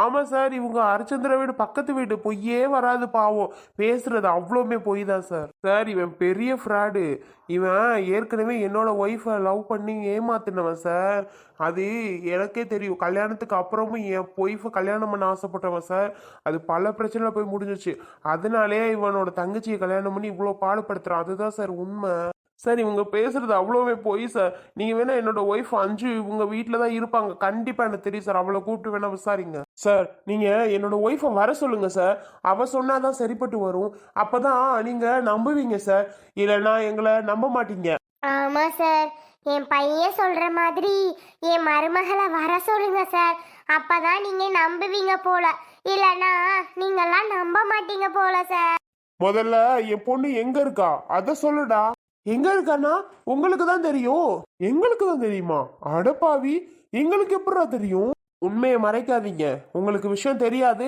ஆமாம் சார் இவங்க ஹரிச்சந்திர வீடு பக்கத்து வீடு பொய்யே வராது பாவம். பேசுறது அவ்வளோமே பொய் தான் சார். சார் இவன் பெரிய ஃப்ராடு இவன் ஏற்கனவே என்னோட ஒய்ஃபை லவ் பண்ணி ஏமாத்தினவன் சார். அது எனக்கே தெரியும். கல்யாணத்துக்கு அப்புறமும் என் ஒய்ஃபை கல்யாணம் பண்ண ஆசைப்பட்டவன் சார். அது பல பிரச்சனையில் போய் முடிஞ்சிச்சு அதனாலே இவனோட தங்கச்சியை கல்யாணம் பண்ணி இவ்வளோ பாடுபடுத்துறான். அதுதான் சார் உண்மை. சார் இவங்க பேசுறது அவ்வளோவே போய் சார் நீங்க வேணா என்னோட ஒய்ஃப் அஞ்சு இவங்க வீட்டில் தான் இருப்பாங்க. கண்டிப்பா எனக்கு தெரியும் சார் அவளை கூப்பிட்டு வேணா விசாரிங்க. சார் நீங்க என்னோட ஒய்ஃபை வர சொல்லுங்க சார் அவ சொன்னாதான் சரிப்பட்டு வரும். அப்பதான் நீங்க நம்புவீங்க சார் இல்லைன்னா எங்களை நம்ப மாட்டீங்க. ஆமா சார் என் பையன் சொல்ற மாதிரி என் மருமகளை வர சொல்லுங்க சார் அப்பதான் நீங்க நம்புவீங்க போல. இல்லனா நீங்கெல்லாம் நம்ப மாட்டீங்க போல சார் முதல்ல என் பொண்ணு எங்க இருக்கா? அத சொல்லுடா. எங்க இருக்கானா உங்களுக்கு தான் தெரியும். எங்களுக்கு தான் தெரியுமா அடப்பாவி எங்களுக்கு எப்படிடா தெரியும்? உண்மையை மறைக்காதீங்க. உங்களுக்கு விஷயம் தெரியாது.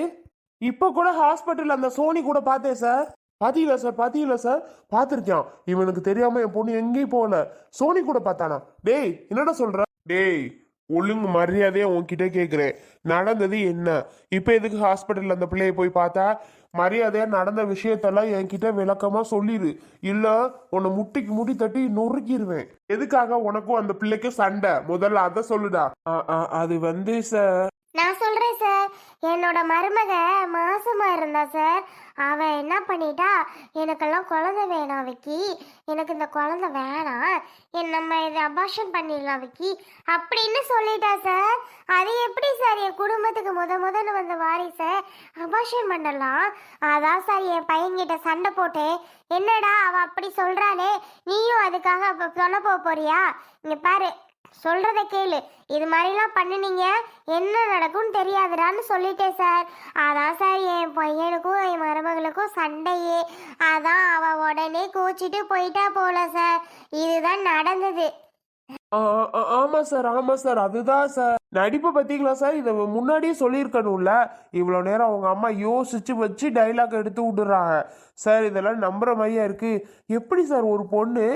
இப்ப கூட ஹாஸ்பிட்டல் அந்த சோனி கூட பார்த்தேன் சார். பாத்தீங்களா சார்? பாத்தீங்களா சார்? பார்த்துருக்கான். இவனுக்கு தெரியாம என் பொண்ணு எங்கேயும் போகல. சோனி கூட பார்த்தானா? டேய் என்னடா சொல்ற? டேய் ஒழுங்கு மரியாதையா உன்கிட்ட கேக்குறேன். நடந்தது என்ன? இப்ப எதுக்கு ஹாஸ்பிட்டல்ல அந்த பிள்ளைய போய் பார்த்தா? மரியாதையா நடந்த விஷயத்தெல்லாம் என்கிட்ட விளக்கமா சொல்லிடு இல்ல உன்னை முட்டிக்கு முட்டி தட்டி நொறுக்கிடுவேன் எதுக்காக உனக்கும் அந்த பிள்ளைக்கும் சண்டை? முதல்ல அதை சொல்லுடா. ஆ, அது வந்து சார் நான் சொல்றேன் சார் என்னோட மருமக மாசமா இருந்தா சார். அவ என்ன பண்ணிட்டா? எனக்கெல்லாம் குழந்தை வேணாம் விக்கி. எனக்கு இந்த குழந்தை வேணாம் என் நம்ம இதை அபாஷன் பண்ணிடலாம் விக்கி. அப்படின்னு சொல்லிட்டா சார். அது எப்படி சார்? என் குடும்பத்துக்கு முத முதல்ல வந்த வாரிசை. அபாஷன் பண்ணலாம். அதான் சார் என் பையன்கிட்ட சண்டை போட்டேன். என்னடா அவ அப்படி சொல்றாளே? நீயும் அதுக்காக அப்ப சொல்ல போக போறியா? இங்க பாரு. சொல்கிறத கேளு. இது மாதிரிலாம் பண்ணுனீங்க. என்ன நடக்கும்னு தெரியாதுடான்னு சொல்லிட்டேன் சார். அதான் சார் என் பையனுக்கும் என் மருமகளுக்கும் சண்டையே. அதான் அவ உடனே கோச்சிட்டு போயிட்டா போல சார். இதுதான் நடந்தது. ஆமா சார் ஆமா சார். அதுதான் சார். நடிப்பை பத்திங்களா சார்? இதை முன்னாடியே சொல்லியிருக்கணும்ல. இவ்வளோ நேரம் அவங்க அம்மா யோசிச்சு வச்சு டைலாக் எடுத்து விடுறாங்க. சார் இதெல்லாம் நம்புற மாதிரியா இருக்கு. எப்படி சார் ஒரு பொண்ணு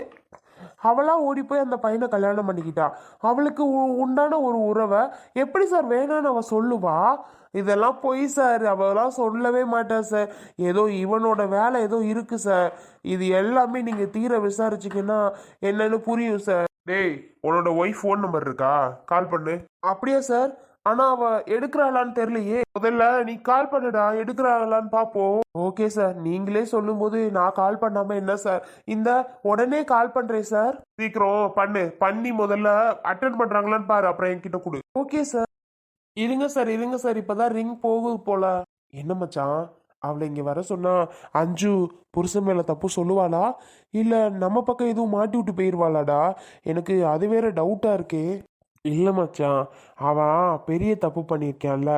அவளா ஓடி போய் அந்த பையனை கல்யாணம் பண்ணிக்கிட்டா. அவளுக்கு உண்டான ஒரு உறவை எப்படி சார் வேணான்னு அவ சொல்லுவா? இதெல்லாம் பொய் சார். அவெல்லாம் சொல்லவே மாட்டா சார். ஏதோ இவனோட வேலை ஏதோ இருக்கு சார். இது எல்லாமே நீங்க தீர விசாரிச்சீங்கன்னா என்னன்னு புரியும் சார். டேய் உன்னோட ஒய்ஃப் ஃபோன் நம்பர் இருக்கா? கால் பண்ணு. அப்படியா சார்? ஆனா அவ எடுக்கிறாளான்னு தெரியலையே. முதல்ல நீ கால் பண்ணுடா எடுக்கிறாளான்னு பாப்போம். ஓகே சார் நீங்களே சொல்லும்போது நான் கால் பண்ணாம என்ன சார் இந்த உடனே கால் பண்றேன் சார் சீக்கிரம் பண்ணு. பண்ணி முதல்ல அட்டன் பண்றாங்களான்னு பாரு. அப்புறம் என்கிட்ட கொடு. ஓகே சார் இருங்க சார் இருங்க சார் இப்பதான் ரிங் போகுது போல. என்ன மச்சான்? அவளை இங்க வர சொன்னா அஞ்சு புருஷன் மேல தப்பு சொல்லுவாளா? இல்ல நம்ம பக்கம் எதுவும் மாட்டி விட்டு போயிருவாளாடா? எனக்கு அது வேற டவுட்டா இருக்கே. இல்லை மச்சான் அவன் பெரிய தப்பு பண்ணியிருக்கான்ல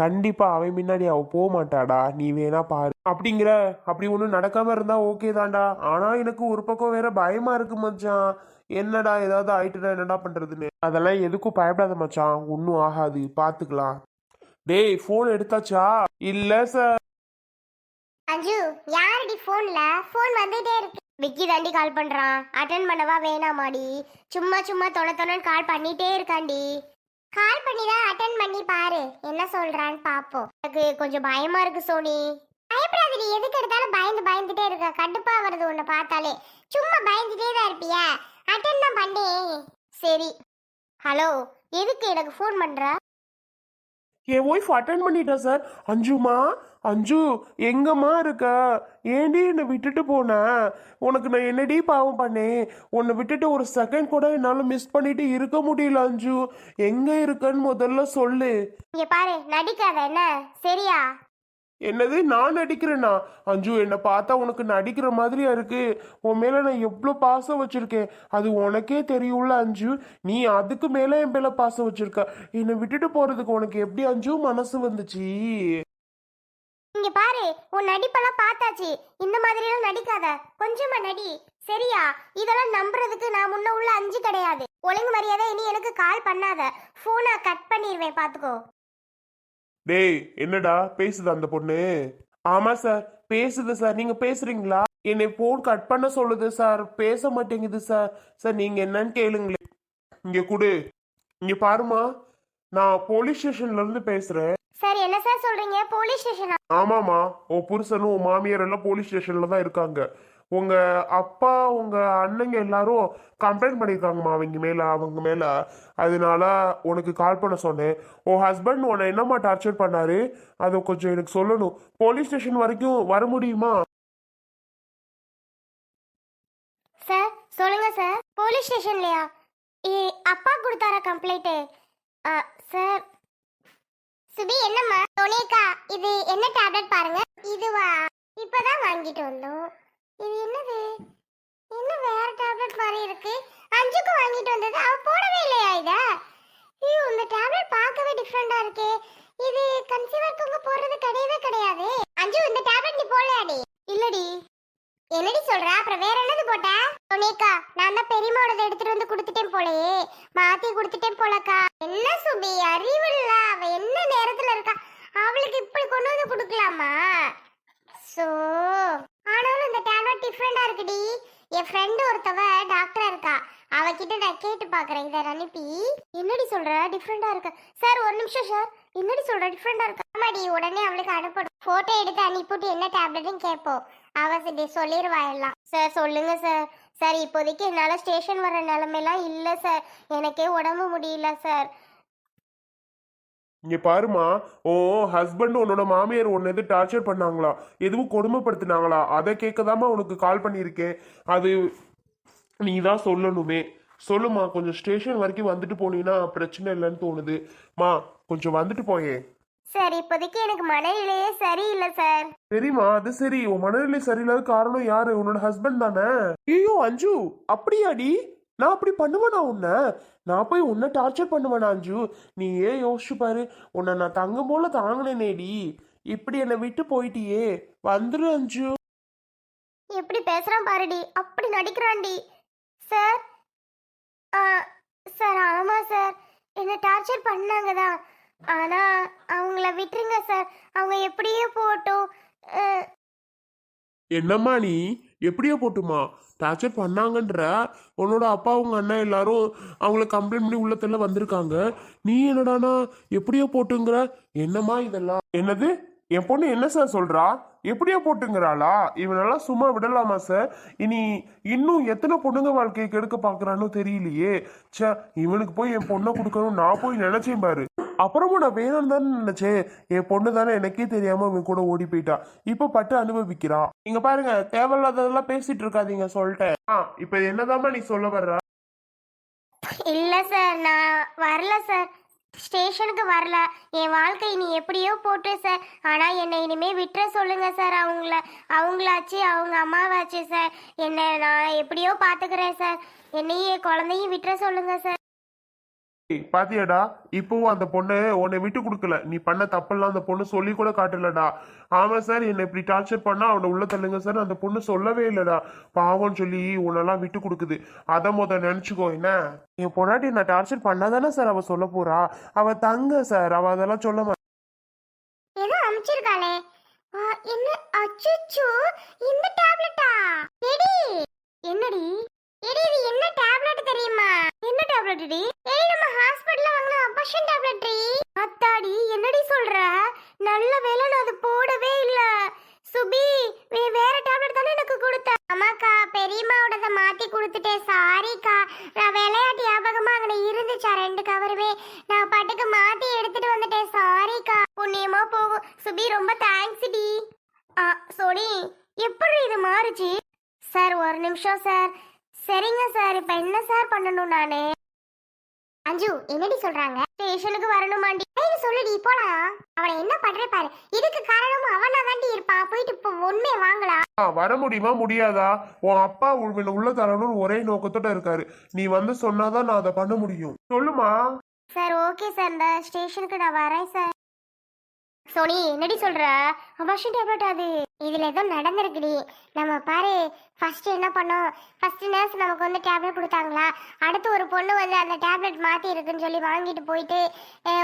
கண்டிப்பா அவன் முன்னாடி அவ போக மாட்டாடா நீ வேணா பாரு. அப்படிங்கிற அப்படி ஒன்றும் நடக்காமல் இருந்தா ஓகே தான்டா. ஆனா எனக்கு ஒரு பக்கம் வேற பயமா இருக்கு மச்சான். என்னடா ஏதாவது ஆயிட்டுடா என்னடா பண்ணுறதுன்னு அதெல்லாம் எதுக்கும் பயப்படாத மச்சான். ஒன்றும் ஆகாது. பார்த்துக்கலாம் டேய் ஃபோன் எடுத்தாச்சா? இல்லை சார் அஞ்சு யாரடி ஃபோன்ல ஃபோன் வந்துட்டே இருக்கு. விக்கி தாண்டி கால் பண்ணுறான் அட்டன் பண்ணவா வேணாமாடி. சும்மா சும்மா தொண தொணன்னு கால் பண்ணிட்டே இருக்காண்டி. கால் பண்ணி தான் அட்டன் பண்ணி பாரு. என்ன சொல்கிறான்னு பார்ப்போம் எனக்கு கொஞ்சம் பயமாக இருக்கு சோனி. பயப்படாதடி. எதுக்கு எடுத்தாலும் பயந்து பயந்துட்டே இருக்க. கடுப்பா வருது உன்னை பார்த்தாலே. சும்மா பயந்துட்டே தான் இருப்பியா? அட்டன் தான் பண்ணி சரி. ஹலோ எதுக்கு எனக்கு ஃபோன் பண்ணுற என் ஒய்ஃப் அட்டன் பண்ணிட்டா சார் அஞ்சுமா? அஞ்சு. எங்கம்மா இருக்க? ஏண்டி என்னை விட்டுட்டு போன? உனக்கு நான் என்னடி பாவம் பண்ணேன்? உன்னை விட்டுட்டு ஒரு செகண்ட் கூட என்னால் மிஸ் பண்ணிட்டு இருக்க முடியல அஞ்சு. எங்க இருக்கன்னு முதல்ல சொல்லு. இங்க பாரு நடிக்காத என்ன? சரியா? என்னது? நான் நடிக்கிறேனா? அஞ்சு என்னை பார்த்தா உனக்கு நடிக்கிற மாதிரியா இருக்கு? உன் மேல நான் எவ்வளோ பாசம் வச்சிருக்கேன்? அது உனக்கே தெரியும்ல அஞ்சு. நீ அதுக்கு மேல என் மேலே பாசம் வச்சிருக்க. என்னை விட்டுட்டு போறதுக்கு உனக்கு எப்படி அஞ்சு மனசு வந்துச்சு? இங்க பாரு உன் நடிப்பெல்லாம் பார்த்தாச்சு. இந்த மாதிரி எல்லாம் நடிக்காத. கொஞ்சமா நடி. சரியா? இதெல்லாம் நம்புறதுக்கு நான் முன்ன உள்ள அஞ்சு கிடையாது. ஒழுங்கு மரியாதை இனி எனக்கு கால் பண்ணாத. போனை கட் பண்ணிடுவேன் பாத்துக்கோ டேய் என்னடா பேசுது அந்த பொண்ணு? ஆமா சார் பேசுது சார். நீங்க பேசுறீங்களா? என்னை போன் கட் பண்ண சொல்லுது சார். பேச மாட்டேங்குது சார். சார் நீங்க என்னன்னு கேளுங்களேன் இங்க குடு. இங்க பாருமா நான் போலீஸ் ஸ்டேஷன்ல இருந்து பேசுறேன். சார் என்ன சார் சொல்றீங்க? போலீஸ் ஸ்டேஷனா ஆமாம்மா. உன் புருஷனும் உன் மாமியார் எல்லாம் போலீஸ் ஸ்டேஷன்ல தான் இருக்காங்க. உங்க அப்பா உங்க அண்ணங்க எல்லாரும் கம்ப்ளைண்ட் பண்ணியிருக்காங்கம்மா அவங்க மேல அவங்க மேல. அதனால உனக்கு கால் பண்ண சொன்னேன். உன் ஹஸ்பண்ட் உன்னை என்னம்மா டார்ச்சர் பண்ணாரு? அதை கொஞ்சம் எனக்கு சொல்லணும். போலீஸ் ஸ்டேஷன் வரைக்கும் வர முடியுமா? சார் சொல்லுங்க சார் போலீஸ் ஸ்டேஷன்லயா அப்பா கொடுத்தாரா கம்ப்ளைண்ட் சார் சுபி என்னம்மா? சோனிகா இது என்ன டேப்லெட் பாருங்க. இதுவா? இப்பதான் வாங்கிட்டு வந்தோம். இது என்னது? என்ன வேற டேப்லெட் மாதிரி இருக்கு? அஞ்சுக்கும் வாங்கிட்டு வந்தது. அவ போடவே இல்லையா இத? ஐயோ இந்த டேப்லெட் பார்க்கவே டிஃப்ரெண்டா இருக்கே. இது கன்சீவருக்கு போடுறது கிடையவே கிடையாது. அஞ்சு இந்த டேப்லெட் நீ போடலையாடி? இல்லடி. என்னடி சொல்ற? அப்புறம் வேற என்னது போட்ட? சோனிகா நான் தான் பெரியம்மாவோடது எடுத்துட்டு வந்து கொடுத்துட்டேன் போலயே. மாத்தி கொடுத்துட்டேன் போலக்கா. என்ன சுபி அறிவு இல்ல. அவ என்ன நேரத்துல இருக்கா? அவளுக்கு இப்படி கொண்டு வந்து கொடுக்கலாமா? சோ ஆனாலும் இந்த டேப்லெட் டிஃப்ரெண்டா இருக்குடி. என் ஃப்ரெண்டு ஒருத்தவ டாக்டரா இருக்கா. அவகிட்ட நான் கேட்டு பாக்குறேன். இதை அனுப்பி. என்னடி சொல்ற? டிஃப்ரெண்டா இருக்கு. சார் ஒரு நிமிஷம் சார் என்னடி சொல்ற? டிஃப்ரெண்டா இருக்கு. ஆமாடி உடனே அவளுக்கு அனுப்பணும். போட்டோ எடுத்து அனுப்பிட்டு என்ன டேப்லெட்டும் கேட்போம் அவ சரி சொல்லிடுவா எல்லாம். சார் சொல்லுங்க சார் சார் இப்போதைக்கு என்னால் ஸ்டேஷன் வர நிலமையெல்லாம் இல்லை சார் எனக்கே உடம்பு முடியல சார் இங்க பாருமா ஓ ஹஸ்பண்ட் உன்னோட மாமியார் உன்னை எது டார்ச்சர் பண்ணாங்களா? எதுவும் கொடுமைப்படுத்தினாங்களா? அதை கேட்கதாம்மா உனக்கு கால் பண்ணியிருக்கேன். அது நீ தான் சொல்லணுமே. சொல்லுமா கொஞ்சம் ஸ்டேஷன் வரைக்கும் வந்துட்டு போனீங்கன்னா பிரச்சனை இல்லைன்னு தோணுது. மா கொஞ்சம் வந்துட்டு போயே சார் இப்போதைக்கு எனக்கு மனநிலையே சரியில்லை சார். சரிம்மா அது சரி. உன் மனநிலை சரியில்லாத காரணம் யாரு? உன்னோட ஹஸ்பண்ட் தானே? ஐயோ அஞ்சு. அப்படியாடி? நான் அப்படி பண்ணுவேனா உன்னை? நான் போய் உன்னை டார்ச்சர் பண்ணுவேனா அஞ்சு? நீ ஏன் யோசிச்சு பாரு. உன்னை நான் தங்கம் போல தாங்கினேனேடி. இப்படி என்னை விட்டு போயிட்டியே. வந்துரு அஞ்சு. எப்படி பேசுறான் பாருடி. அப்படி நடிக்கிறான்டி. சார் ஆ, சார் ஆமா சார். என்ன டார்ச்சர் பண்ணாங்க தான். ஆனா அவங்கள விட்டுருங்க சார். அவங்க எப்படியோ போட்டோம். என்னம்மா நீ? எப்படியோ போட்டுமா? டார்ச்சர் பண்ணாங்கன்ற உன்னோட அப்பா உங்க அண்ணன் எல்லாரும் அவங்கள கம்ப்ளைண்ட் பண்ணி உள்ளத்துல வந்திருக்காங்க. நீ என்னடானா எப்படியோ போட்டுங்கிற? என்னம்மா இதெல்லாம்? என்னது? என் பொண்ணு என்ன சார் சொல்றா? எப்படியோ போட்டுங்கிறாளா? இவனெல்லாம் சும்மா விடலாமா சார் இனி இன்னும் எத்தனை பொண்ணுங்க வாழ்க்கையை கெடுக்க பாக்குறானோ தெரியலையே. ச்சே இவனுக்கு போய் என் பொண்ணை கொடுக்கணும் நான் போய் நினைச்சேன் பாரு. அப்புறமும் நான் வேணும்னு தானே நினைச்சேன். என் பொண்ணு தானே எனக்கே தெரியாம இவன் கூட ஓடி போயிட்டா. இப்ப பட்டு அனுபவிக்கிறான் நீங்க பாருங்க தேவையில்லாததெல்லாம் பேசிட்டு இருக்காதீங்க சொல்லிட்டேன். ஆ இப்ப என்னதாம்மா நீ சொல்ல வர்ற? இல்ல சார் நான் வரல சார். ஸ்டேஷனுக்கு வரல. என் வாழ்க்கை நீ எப்படியோ போட்டு சார். ஆனா என்னை இனிமே விட்டுற சொல்லுங்க சார் அவங்கள. அவங்களாச்சு அவங்க அம்மாவாச்சு சார். என்னை நான் எப்படியோ பாத்துக்கிறேன் சார். என்னையும் என் குழந்தையும் விட்டுற சொல்லுங்க சார். பாத்தியாடா? இப்பவும் அந்த பொண்ணு உன்னை விட்டு கொடுக்கல. நீ பண்ண தப்பெல்லாம் அந்த பொண்ணு சொல்லி கூட காட்டலடா. ஆமா சார் என்னை இப்படி டார்ச்சர் பண்ணா அவனை உள்ள தள்ளுங்க சார். அந்த பொண்ணு சொல்லவே இல்லடா. பாவம்னு சொல்லி உன்னெல்லாம் விட்டு கொடுக்குது. அதை முத நினைச்சுக்கோ என்ன? என் பொண்டாட்டி நான் டார்ச்சர் பண்ணாதானே சார் அவ சொல்ல போறா? அவ தங்க சார். அவ அதெல்லாம் சொல்ல மாட்டா ஏதோ அமிச்சிருக்காளே. என்ன? அச்சுச்சோ இந்த டேப்லெட்டா என்னடி? எடி இது என்ன டேப்லெட் தெரியுமா? என்ன டேப்லெட் டி ஏய் நம்ம ஹாஸ்பிடல்ல வாங்கின அபாஷன் டேப்லெட் டி. அத்தாடி என்னடி சொல்ற? நல்ல வேளை நான் அது போடவே இல்ல. சுபி நீ வேற டேப்லெட் தானே எனக்கு கொடுத்த? அம்மாக்கா பெரியம்மாவோடத மாத்தி கொடுத்துட்டேன். சாரிக்கா நான் விளையாட்டு ஞாபகமா அங்கே இருந்துச்சா? ரெண்டு கவருமே நான் பாட்டுக்கு மாத்தி எடுத்துட்டு வந்துட்டேன். சாரிக்கா புண்ணியமா போகும். சுபி ரொம்ப தேங்க்ஸ் டி. ஆ சோனி எப்படி இது மாறுச்சு? சார் ஒரு நிமிஷம் சார். சரிங்க சார் இப்போ என்ன சார் பண்ணணும் நானு? அஞ்சு என்னடி சொல்றாங்க? ஸ்டேஷனுக்கு வரணுமாண்டி. ஐயோ சொல்லுடி போலாம். அவனை என்ன பண்றே பாரு. இதுக்கு காரணமும் அவனா தாண்டி இருப்பான் போயிட்டு இப்போ உண்மையை வாங்கலாம் ஆ, வர முடியுமா முடியாதா? உன் அப்பா உன்னை உள்ள தரணும்னு ஒரே நோக்கத்தோட இருக்காரு. நீ வந்து சொன்னாதான் நான் அதை பண்ண முடியும். சொல்லுமா? Sir okay sir. இந்த ஸ்டேஷனுக்கு நான் வரேன் சார். சோனி என்னடி சொல்ற? வாஷிங் டேப்லெட் அது? இதுல ஏதோ நடந்திருக்குடி. நம்ம பாரு ஃபர்ஸ்ட் என்ன பண்ணோம்? ஃபர்ஸ்ட் நர்ஸ் நமக்கு வந்து டேப்லெட் கொடுத்தாங்களா? அடுத்து ஒரு பொண்ணு வந்து அந்த டேப்லெட் மாத்தி இருக்குன்னு சொல்லி வாங்கிட்டு போயிட்டு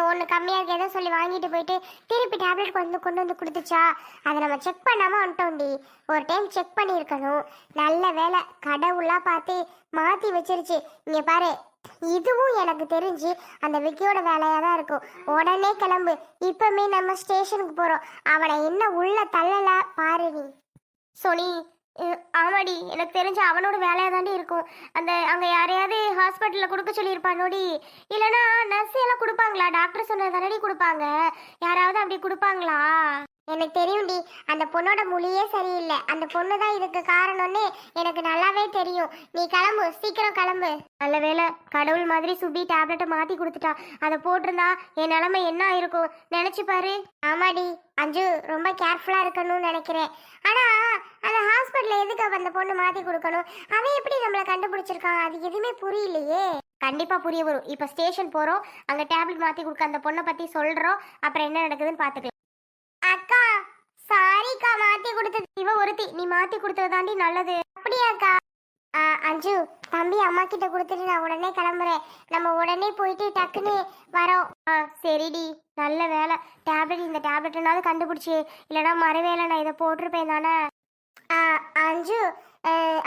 ஒன்று கம்மியாக இருக்கு ஏதோ சொல்லி வாங்கிட்டு போயிட்டு திருப்பி டேப்லெட் கொண்டு கொண்டு வந்து கொடுத்துச்சா? அதை நம்ம செக் பண்ணாம வந்துட்டோம்டி. ஒரு டைம் செக் பண்ணியிருக்கணும். நல்ல வேலை கடவுளா பார்த்து மாத்தி வச்சிருச்சு. இங்க பாரு இதுவும் எனக்கு தெரிஞ்சு அந்த விக்கியோட வேலையாக தான் இருக்கும். உடனே கிளம்பு. இப்பவுமே நம்ம ஸ்டேஷனுக்கு போகிறோம் அவனை என்ன உள்ள தள்ளல பாரு நீ. சோனி ஆமாடி. எனக்கு தெரிஞ்ச அவனோட வேலையாக தாண்டி இருக்கும். அந்த அங்கே யாரையாவது ஹாஸ்பிட்டலில் கொடுக்க சொல்லியிருப்பானோடி இல்லைன்னா நர்ஸ் எல்லாம் கொடுப்பாங்களா? டாக்டர் சொன்னது தானடி கொடுப்பாங்க. யாராவது அப்படி கொடுப்பாங்களா? எனக்கு தெரியும்டி அந்த பொண்ணோட மொழியே சரியில்லை. அந்த பொண்ணு தான் இதுக்கு காரணம்னு எனக்கு நல்லாவே தெரியும். நீ கிளம்பு சீக்கிரம் கிளம்பு. நல்ல வேளை கடவுள் மாதிரி சுபி டேப்லெட்டை மாத்தி கொடுத்துட்டா. அதை போட்டிருந்தா என் நிலைமை என்ன இருக்கும் நினைச்சு பாரு. ஆமாடி அஞ்சு ரொம்ப கேர்ஃபுல்லா இருக்கணும்னு நினைக்கிறேன். ஆனா அந்த ஹாஸ்பிட்டலில் எதுக்கு அந்த பொண்ணு மாத்தி கொடுக்கணும்? அவன் எப்படி நம்மள கண்டுபிடிச்சிருக்கான்? அது எதுவுமே புரியலையே. கண்டிப்பா புரிய வரும். இப்ப ஸ்டேஷன் போறோம். அங்க டேப்லெட் மாத்தி கொடுக்க அந்த பொண்ணை பத்தி சொல்றோம். அப்புறம் என்ன நடக்குதுன்னு பாத்துக்கலாம் அக்கா சாரிக்கா மாத்தி கொடுத்தது இவ ஒருத்தி நீ மாத்தி கொடுத்தது தாண்டி நல்லது. அப்படியாக்கா? அஞ்சு தம்பி அம்மா கிட்ட கொடுத்துட்டு நான் உடனே கிளம்புறேன். நம்ம உடனே போயிட்டு டக்குன்னு வரோம். ஆ சரிடி. நல்ல வேலை. டேப்லெட் இந்த டேப்லெட்னாலும் கண்டுபிடிச்சி. இல்லைன்னா மறுவேலை நான் இதை போட்டிருப்பேன் தானே? அஞ்சு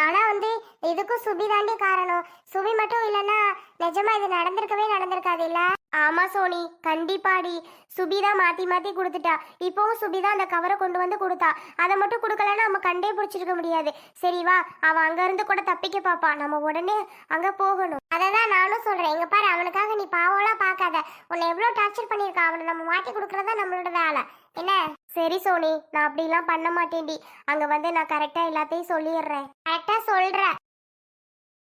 ஆனா வந்து இதுக்கும் சுபி தாண்டி காரணம். சுபி மட்டும் இல்லைன்னா நிஜமா இது நடந்திருக்கவே நடந்திருக்காது இல்லை ஆமா சோனி கண்டிப்பாடி. சுபிதா மாத்தி மாத்தி கொடுத்துட்டா. இப்போவும் சுபிதா அந்த கவரை கொண்டு வந்து கொடுத்தா. அதை மட்டும் கொடுக்கலன்னா நம்ம கண்டே பிடிச்சிருக்க முடியாது. சரி வா. அவன் அங்க இருந்து கூட தப்பிக்க பாப்பான் நம்ம உடனே அங்க போகணும். அதை தான் நானும் சொல்றேன். எங்க பாரு அவனுக்காக நீ பாவம்லாம் பார்க்காத. உன்னை எவ்வளவு டார்ச்சர் பண்ணியிருக்கா. அவனை நம்ம மாட்டி கொடுக்கறதா நம்மளோட வேலை. என்ன? சரி சோனி நான் அப்படிலாம் பண்ண மாட்டேன்டி. அங்க வந்து நான் கரெக்டா எல்லாத்தையும் சொல்லிடுறேன். கரெக்டா சொல்றேன்.